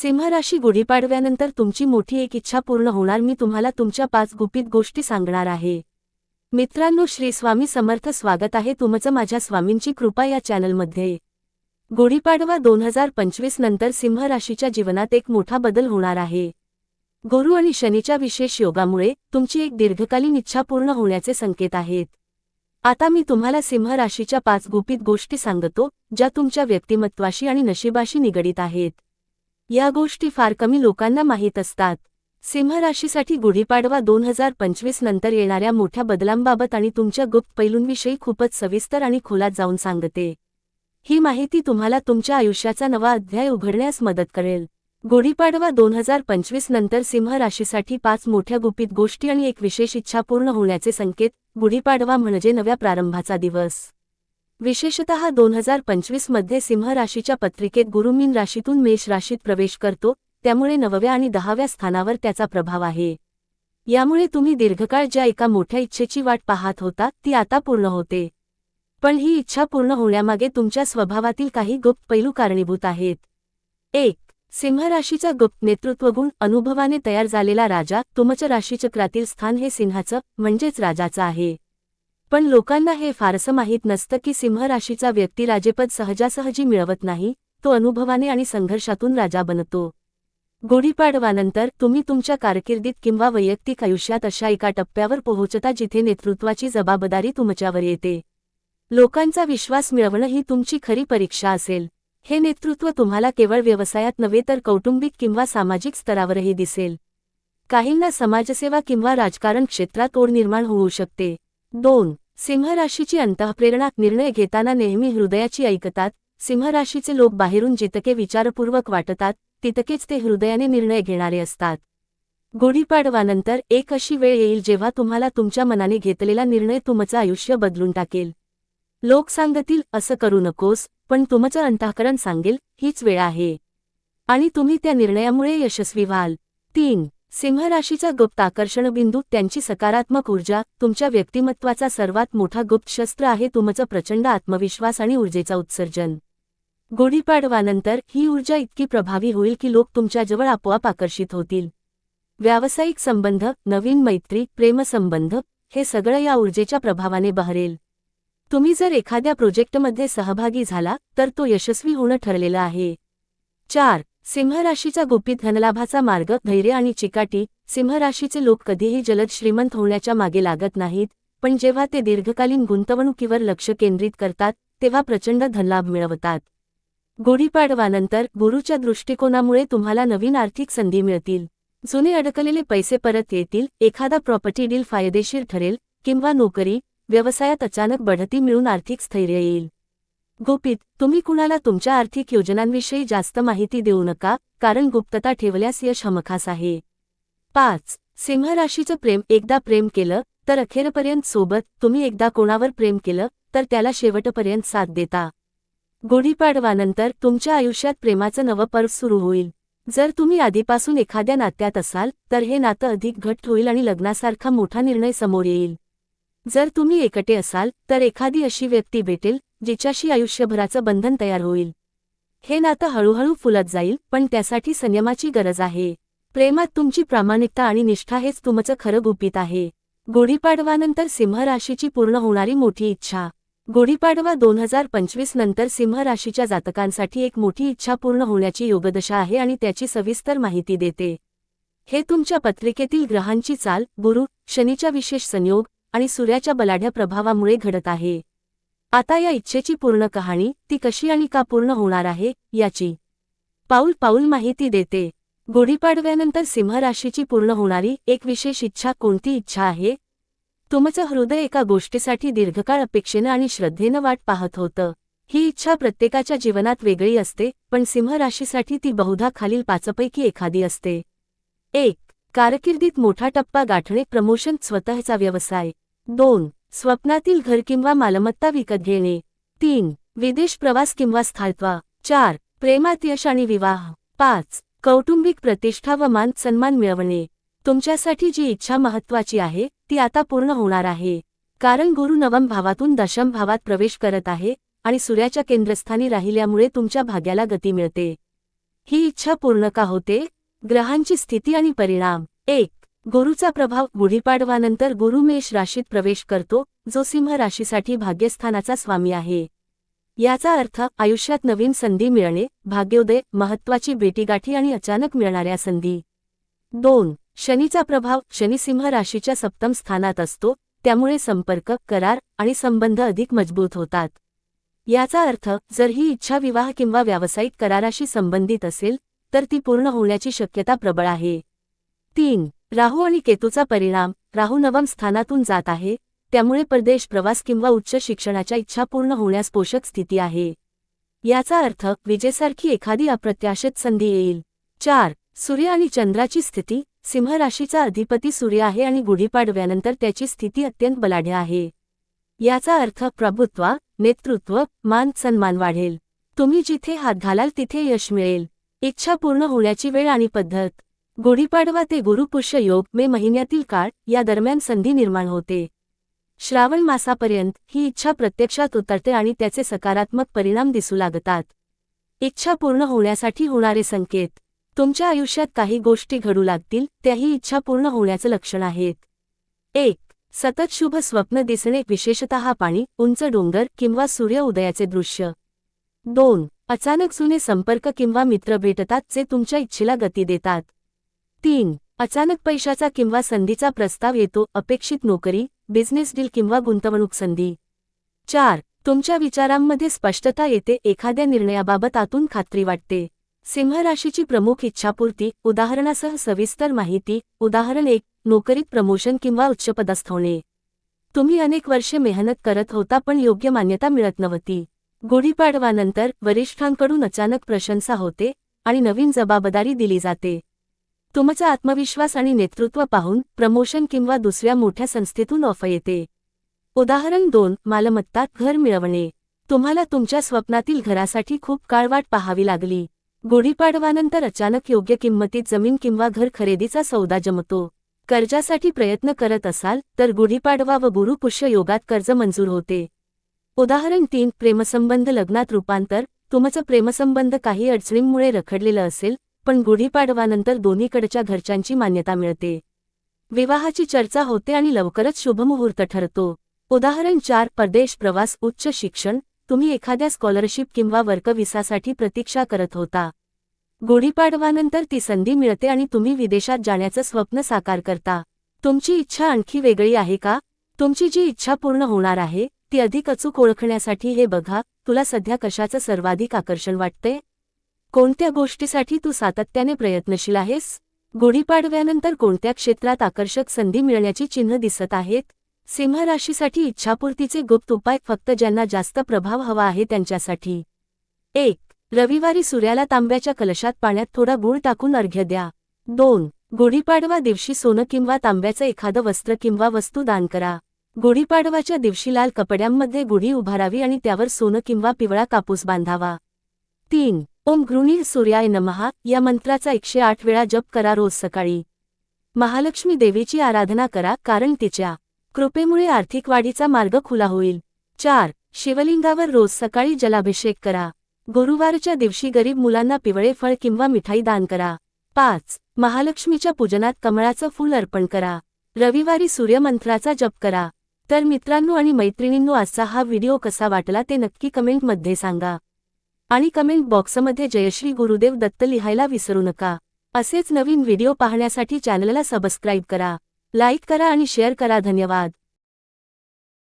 सिंहराशी गुढीपाडव्यानंतर तुमची मोठी एक इच्छा पूर्ण होणार. मी तुम्हाला तुमच्या पाच गुपित गोष्टी सांगणार आहे. मित्रांनो श्री स्वामी समर्थ स्वागत आहे तुमचं माझ्या स्वामींची कृपा या चॅनलमध्ये. गुढीपाडवा दोन हजार पंचवीस नंतर सिंह राशीच्या जीवनात एक मोठा बदल होणार आहे. गुरु आणि शनीच्या विशेष योगामुळे तुमची एक दीर्घकालीन इच्छा पूर्ण होण्याचे संकेत आहेत. आता मी तुम्हाला सिंह राशीच्या पाच गुपित गोष्टी सांगतो ज्या तुमच्या व्यक्तिमत्वाशी आणि नशिबाशी निगडीत आहेत. या गोष्टी फार कमी लोकांना माहीत असतात. सिंह राशीसाठी गुढीपाडवा दोन हजार पंचवीस नंतर येणाऱ्या मोठ्या बदलांबाबत आणि तुमच्या गुप्त पैलूंविषयी खूपच सविस्तर आणि खोलात जाऊन सांगते. ही माहिती तुम्हाला तुमच्या आयुष्याचा नवा अध्याय उघडण्यास मदत करेल. गुढीपाडवा दोन हजार पंचवीस नंतर सिंह राशीसाठी पाच मोठ्या गुपित गोष्टी आणि एक विशेष इच्छा पूर्ण होण्याचे संकेत गुढीपाडवा म्हणजे नव्या प्रारंभाचा दिवस. विशेषतः दोन हजार पंचवीसमध्ये सिंह राशीच्या पत्रिकेत गुरुमीन राशीतून मेष राशीत प्रवेश करतो त्यामुळे नवव्या आणि दहाव्या स्थानावर त्याचा प्रभाव आहे. यामुळे तुम्ही दीर्घकाळ ज्या एका मोठ्या इच्छेची वाट पाहत होता ती आता पूर्ण होते. पण ही इच्छा पूर्ण होण्यामागे तुमच्या स्वभावातील काही गुप्त पैलू कारणीभूत आहेत. एक सिंह राशीचा गुप्त नेतृत्वगुण अनुभवाने तयार झालेला राजा तुमच्या राशीचक्रातील स्थान हे सिंहाचं म्हणजेच राजाचं आहे. पण लोकांना हे फारसं माहीत नसतं की सिंह राशीचा व्यक्ती राजेपद सहजासहजी मिळवत नाही तो अनुभवाने आणि संघर्षातून राजा बनतो. गुढीपाडवानंतर तुम्ही तुमच्या कारकिर्दीत किंवा वैयक्तिक आयुष्यात अशा एका टप्प्यावर पोहोचता जिथे नेतृत्वाची जबाबदारी तुमच्यावर येते. लोकांचा विश्वास मिळवणं ही तुमची खरी परीक्षा असेल. हे नेतृत्व तुम्हाला केवळ व्यवसायात नव्हे तर कौटुंबिक किंवा सामाजिक स्तरावरही दिसेल. काहींना समाजसेवा किंवा राजकारण क्षेत्रात ओढ निर्माण होऊ शकते. दोन सिंहराशीची अंतःप्रेरणा निर्णय घेताना नेहमी हृदयाची ऐकतात सिंहराशीचे लोक बाहेरून जितके विचारपूर्वक वाटतात तितकेच ते हृदयाने निर्णय घेणारे असतात. गुढीपाडवानंतर एक अशी वेळ येईल जेव्हा तुम्हाला तुमच्या मनाने घेतलेला निर्णय तुमचं आयुष्य बदलून टाकेल. लोक सांगतील असं करू नकोस पण तुमचं अंतःकरण सांगेल हीच वेळ आहे. आणि तुम्ही त्या निर्णयामुळे यशस्वी व्हाल. तीन सिंह राशीचा गुप्त आकर्षण बिंदू त्यांची सकारात्मक ऊर्जा तुमच्या व्यक्तिमत्वाचा सर्वात मोठा गुप्त शस्त्र आहे तुमचं प्रचंड आत्मविश्वास आणि ऊर्जेचा उत्सर्जन. गुढीपाडवानंतर ही ऊर्जा इतकी प्रभावी होईल की लोक तुमच्याजवळ आपोआप आकर्षित होतील. व्यावसायिक संबंध नवीन मैत्री प्रेमसंबंध हे सगळं या ऊर्जेच्या प्रभावाने बहरेल. तुम्ही जर एखाद्या प्रोजेक्टमध्ये सहभागी झाला तर तो यशस्वी होणं ठरलेलं आहे. चार सिंहराशीचा गुपित धनलाभाचा मार्ग धैर्य आणि चिकाटी सिंहराशीचे लोक कधीही जलद श्रीमंत होण्याच्या मागे लागत नाहीत पण जेव्हा ते दीर्घकालीन गुंतवणुकीवर लक्ष केंद्रित करतात तेव्हा प्रचंड धनलाभ मिळवतात. गुढीपाडवानंतर गुरुच्या दृष्टिकोनामुळे तुम्हाला नवीन आर्थिक संधी मिळतील. जुने अडकलेले पैसे परत येतील एखादा प्रॉपर्टी डील फायदेशीर ठरेल किंवा नोकरी व्यवसायात अचानक बढती मिळून आर्थिक स्थैर्य येईल. गुपित तुम्ही कुणाला तुमच्या आर्थिक योजनांविषयी जास्त माहिती देऊ नका कारण गुप्तता ठेवल्यास यश हमखास आहे. पाच. सिंह राशीचं प्रेम एकदा प्रेम केलं तर अखेरपर्यंत सोबत तुम्ही एकदा कोणावर प्रेम केलं तर त्याला शेवटपर्यंत साथ देता. गुढीपाडवानंतर तुमच्या आयुष्यात प्रेमाचं नवं पर्व सुरू होईल. जर तुम्ही आधीपासून एखाद्या नात्यात असाल तर हे नातं अधिक घट्ट होईल आणि लग्नासारखा मोठा निर्णय समोर येईल. जर तुम्ही एकटे असाल तर एखादी अशी व्यक्ती भेटेल जिच्याशी आयुष्यभराचं बंधन तयार होईल. हे नातं हळूहळू फुलत जाईल पण त्यासाठी संयमाची गरज आहे. प्रेमात तुमची प्रामाणिकता आणि निष्ठा हेच तुमचं खरं गुपित आहे. गुढीपाडवानंतर सिंह राशीची पूर्ण होणारी मोठी इच्छा. गुढीपाडवा दोन हजार पंचवीस नंतर सिंह राशीच्या जातकांसाठी एक मोठी इच्छा पूर्ण होण्याची योगदशा आहे आणि त्याची सविस्तर माहिती देते. हे तुमच्या पत्रिकेतील ग्रहांची चाल गुरु शनीच्या विशेष संयोग आणि सूर्याच्या बलाढ्या प्रभावामुळे घडत आहे. आता या इच्छेची पूर्ण कहाणी ती कशी आणि का पूर्ण होणार आहे याची पाऊल पाऊल माहिती देते. गुढीपाडव्यानंतर सिंह राशीची पूर्ण होणारी एक विशेष इच्छा कोणती इच्छा आहे? तुमचं हृदय एका गोष्टीसाठी दीर्घकाळ अपेक्षेनं आणि श्रद्धेनं वाट पाहत होतं. ही इच्छा प्रत्येकाच्या जीवनात वेगळी असते पण सिंह राशीसाठी ती बहुधा खालील पाचपैकी एखादी असते. एक कारकिर्दीत मोठा टप्पा गाठणे प्रमोशन स्वतःचा व्यवसाय. दोन स्वप्नातील घर किंवा मालमत्ता विकत घेणे. तीन विदेश प्रवास किंवा स्थायत्वा. चार प्रेमात यश आणि विवाह. पाच कौटुंबिक प्रतिष्ठा व मान सन्मान मिळवणे. तुमच्यासाठी जी इच्छा महत्वाची आहे ती आता पूर्ण होणार आहे. कारण गुरु नवम भावातून दशम भावात प्रवेश करत आहे आणि सूर्याच्या केंद्रस्थानी राहिल्यामुळे तुमच्या भाग्याला गती मिळते. ही इच्छा पूर्ण का होते? ग्रहांची स्थिती आणि परिणाम. एक गुरुचा प्रभाव गुढीपाडवानंतर गुरु मेष राशीत प्रवेश करतो जो सिंह राशीसाठी भाग्यस्थानाचा स्वामी आहे. याचा अर्थ आयुष्यात नवीन संधी मिळणे भाग्योदय महत्वाची भेटीगाठी आणि अचानक मिळणाऱ्या संधी. दोन शनीचा प्रभाव शनी सिंह राशीच्या सप्तम स्थानात असतो त्यामुळे संपर्क करार आणि संबंध अधिक मजबूत होतात. याचा अर्थ जर ही इच्छा विवाह किंवा व्यावसायिक कराराशी संबंधित असेल तर ती पूर्ण होण्याची शक्यता प्रबळ आहे. तीन राहू आणि केतूचा परिणाम राहू नवम स्थानातून जात आहे त्यामुळे परदेश प्रवास किंवा उच्च शिक्षणाच्या इच्छा पूर्ण होण्यास पोषक स्थिती आहे. याचा अर्थ विजेसारखी एखादी अप्रत्याशित संधी येईल. चार सूर्य आणि चंद्राची स्थिती सिंह राशीचा अधिपती सूर्य आहे आणि गुढीपाडव्यानंतर त्याची स्थिती अत्यंत बलाढ्य आहे. याचा अर्थ प्रभुत्व नेतृत्व मान सन्मान वाढेल. तुम्ही जिथे हात घालाल तिथे यश मिळेल. इच्छा पूर्ण होण्याची वेळ आणि पद्धत. गुढीपाडवा ते गुरुपुष्य योग मे महिन्यातील काळ या दरम्यान संधी निर्माण होते. श्रावण मासापर्यंत ही इच्छा प्रत्यक्षात उतरते आणि त्याचे सकारात्मक परिणाम दिसू लागतात. इच्छा पूर्ण होण्यासाठी होणारे संकेत. तुमच्या आयुष्यात काही गोष्टी घडू लागतील त्याही इच्छा पूर्ण होण्याचं लक्षण आहेत. एक सतत शुभ स्वप्न दिसणे विशेषतः पाणी उंच डोंगर किंवा सूर्य उदयाचे दृश्य. दोन अचानक जुने संपर्क किंवा मित्र भेटतात जे तुमच्या इच्छेला गती देतात. तीन अचानक पैशाचा किंवा संधीचा प्रस्ताव येतो अपेक्षित नोकरी बिझनेस डील किंवा गुंतवणूक संधी. चार तुमच्या विचारांमध्ये स्पष्टता येते एखाद्या निर्णयाबाबत आतून खात्री वाटते. सिंह राशीची प्रमुख इच्छापूर्ती उदाहरणासह सविस्तर माहिती उदाहरण एक नोकरीत प्रमोशन किंवा उच्चपदस्थ होणे तुम्ही अनेक वर्षे मेहनत करत होता पण योग्य मान्यता मिळत नव्हती. गुढीपाडवानंतर वरिष्ठांकडून अचानक प्रशंसा होते आणि नवीन जबाबदारी दिली जाते. तुमचा आत्मविश्वास आणि नेतृत्व पाहून प्रमोशन किंवा दुसऱ्या मोठ्या संस्थेतून ऑफ येते. उदाहरण दोन मालमत्ता घर मिळवणे. तुम्हाला तुमच्या स्वप्नातील घरासाठी खूप काळ वाट पाहावी लागली. गुढीपाडवानंतर अचानक योग्य किंमतीत जमीन किंवा घर खरेदीचा सौदा जमतो. कर्जासाठी प्रयत्न करत असाल तर गुढीपाडवा व गुरुपुष्य योगात कर्ज मंजूर होते. उदाहरण तीन प्रेमसंबंध लग्नात रूपांतर. तुमचं प्रेमसंबंध काही अडचणींमुळे रखडलेलं असेल पण गुढीपाडवानंतर दोन्हीकडच्या घरच्यांची मान्यता मिळते. विवाहाची चर्चा होते आणि लवकरच शुभमुहूर्त ठरतो. उदाहरण चार परदेश प्रवास उच्च शिक्षण तुम्ही एखाद्या स्कॉलरशिप किंवा वर्क विसासाठी प्रतीक्षा करत होता. गुढीपाडवानंतर ती संधी मिळते आणि तुम्ही विदेशात जाण्याचं स्वप्न साकार करता. तुमची इच्छा आणखी वेगळी आहे का? तुमची जी इच्छा पूर्ण होणार आहे ती अधिक अचूक ओळखण्यासाठी हे बघा तुला सध्या कशाचं सर्वाधिक आकर्षण वाटते कोणत्या गोष्टीसाठी तू सातत्याने प्रयत्नशील आहेस? गुढीपाडव्यानंतर कोणत्या क्षेत्रात आकर्षक संधी मिळण्याची चिन्ह दिसत आहेत? सिंह राशीसाठी इच्छापूर्तीचे गुप्त उपाय फक्त ज्यांना जास्त प्रभाव हवा आहे त्यांच्यासाठी. एक रविवारी सूर्याला तांब्याच्या कलशात पाण्यात थोडा गुळ टाकून अर्घ्य द्या. दोन गुढीपाडवा दिवशी सोनं किंवा तांब्याचं एखादं वस्त्र किंवा वस्तू दान करा. गुढीपाडवाच्या दिवशी लाल कपड्यांमध्ये गुढी उभारावी आणि त्यावर सोनं किंवा पिवळा कापूस बांधावा. तीन ओम गृणी सूर्याय नमहा या मंत्राचा एकशे आठ वेळा जप करा रोज सकाळी. महालक्ष्मी देवीची आराधना करा कारण तिच्या कृपेमुळे आर्थिक वाढीचा मार्ग खुला होईल. चार शिवलिंगावर रोज सकाळी जलाभिषेक करा. गुरुवारच्या दिवशी गरीब मुलांना पिवळे फळ किंवा मिठाई दान करा. पाच महालक्ष्मीच्या पूजनात कमळाचं फूल अर्पण करा. रविवारी सूर्यमंत्राचा जप करा. तर मित्रांनो आणि मैत्रिणींनो आजचा हा व्हिडिओ कसा वाटला ते नक्की कमेंटमध्ये सांगा. आणि कमेंट बॉक्समध्ये जयश्री गुरुदेव दत्त लिहायला विसरू नका. असेच नवीन व्हिडिओ पाहण्यासाठी चॅनलला सबस्क्राईब करा. लाईक करा आणि शेअर करा. धन्यवाद.